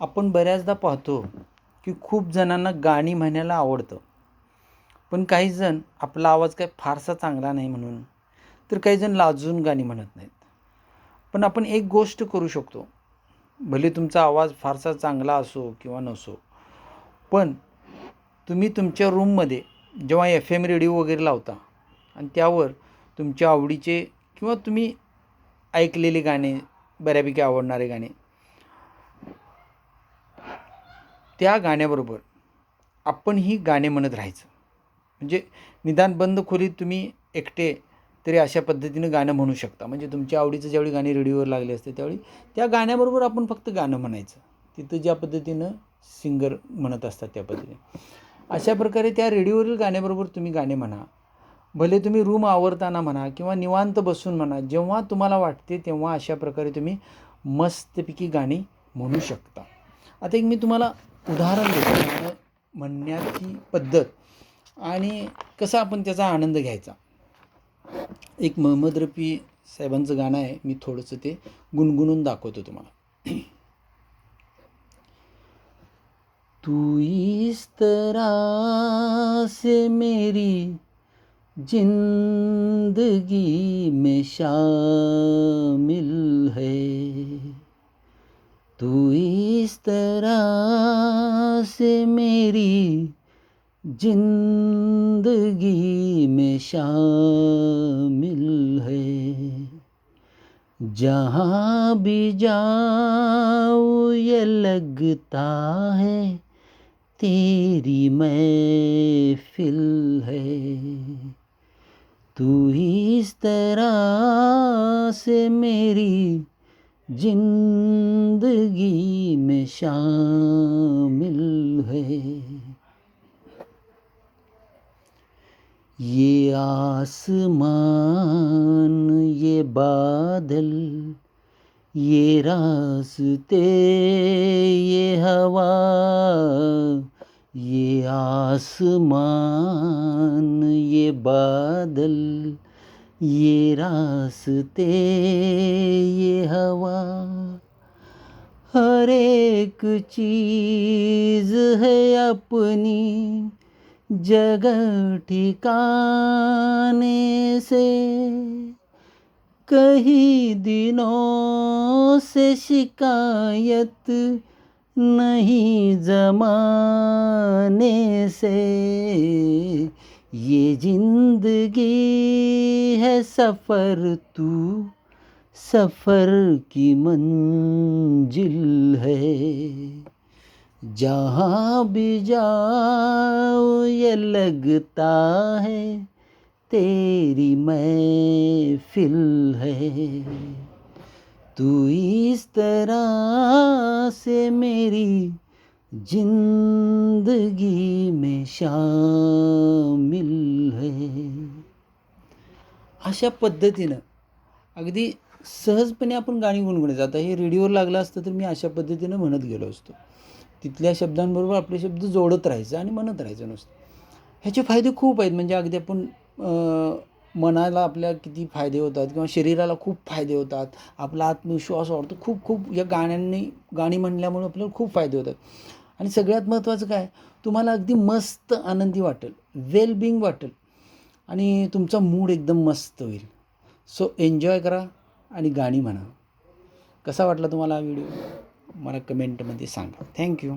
आपण बऱ्याचदा पाहतो की खूप जणांना गाणी म्हणायला आवडतं. पण काही जण आपला आवाज काय फारसा चांगला नाही म्हणून तर काही जण लाजून गाणी म्हणत नाहीत. पण आपण एक गोष्ट करू शकतो. भले तुमचा आवाज फारसा चांगला असो किंवा नसो पण तुम्ही तुमच्या रूममध्ये जेव्हा एफ एम रेडिओ वगैरे लावता आणि त्यावर तुमच्या आवडीचे किंवा तुम्ही ऐकलेले गाणे बऱ्यापैकी आवडणारे गाणे त्या गाण्याबरोबर आपण ही गाणे म्हणत राहायचं. म्हणजे निदान बंद खोलीत तुम्ही एकटे तरी अशा पद्धतीनं गाणं म्हणू शकता. म्हणजे तुमच्या आवडीचं ज्यावेळी गाणे रेडिओवर लागले असते त्यावेळी त्या गाण्याबरोबर आपण फक्त गाणं म्हणायचं. तिथं ज्या पद्धतीनं सिंगर म्हणत असतात त्या पद्धतीने. अशा प्रकारे त्या रेडिओवरील गाण्याबरोबर तुम्ही गाणे म्हणा. भले तुम्ही रूम आवरताना म्हणा किंवा निवांत बसून म्हणा जेव्हा तुम्हाला वाटते तेव्हा अशा प्रकारे तुम्ही मस्तपैकी गाणी म्हणू शकता. आता एक मी तुम्हाला उदाहरण देतो म्हणजे म्हणण्याची पद्धत. आणि कसा आपण त्याचा आनंद घ्यायचा? एक मोहम्मद रफी साहेबांचं गाणं आहे. मी थोडंसं ते गुणगुणून दाखवतो तुम्हाला. तू इस तरह से मेरी जिंदगी में शामिल है। तू इस तरह سے میری زندگی میں شامل ہے۔ جہاں بھی جاؤ، یہ لگتا ہے تیری محفل ہے۔ تو ہی اس طرح سے میری زندگی میں شامل ہے۔ یہ آسمان، یہ بادل، یہ راستے، یہ ہوا، یہ آسمان، یہ بادل، یہ راستے، یہ ہوا۔ ہر ایک چیز ہے اپنی جگہ ٹھکانے سے۔ کہیں دنوں سے شکایت نہیں زمانے سے۔ یہ زندگی ہے سفر تو सफ़र की मंजिल है जहाँ भी जाओ ये लगता है तेरी महफिल है तू इस तरह से मेरी जिंदगी में शामिल है अशा पद्धतीनं अगदी सहजपणे आपण गाणी गुणगुणायचं आता हे रेडिओवर लागलं असतं तर मी अशा पद्धतीनं म्हणत गेलो असतो. तिथल्या शब्दांबरोबर आपले शब्द जोडत राहायचं आणि म्हणत राहायचं नुसतं. ह्याचे फायदे खूप आहेत. म्हणजे अगदी आपण मनाला आपल्या किती फायदे होतात किंवा शरीराला खूप फायदे होतात. आपला आत्मविश्वास वाढतो. खूप खूप या गाण्यांनी गाणी म्हणल्यामुळे आपल्याला खूप फायदे होतात. आणि सगळ्यात महत्त्वाचं काय? तुम्हाला अगदी मस्त आनंदी वाटेल. वेल बिंग वाटेल. आणि तुमचा मूड एकदम मस्त होईल. सो एन्जॉय करा. आणि गाणी म्हणा. कसा वाटला तुम्हाला हा व्हिडिओ? मला कमेंटमध्ये सांगा. थँक्यू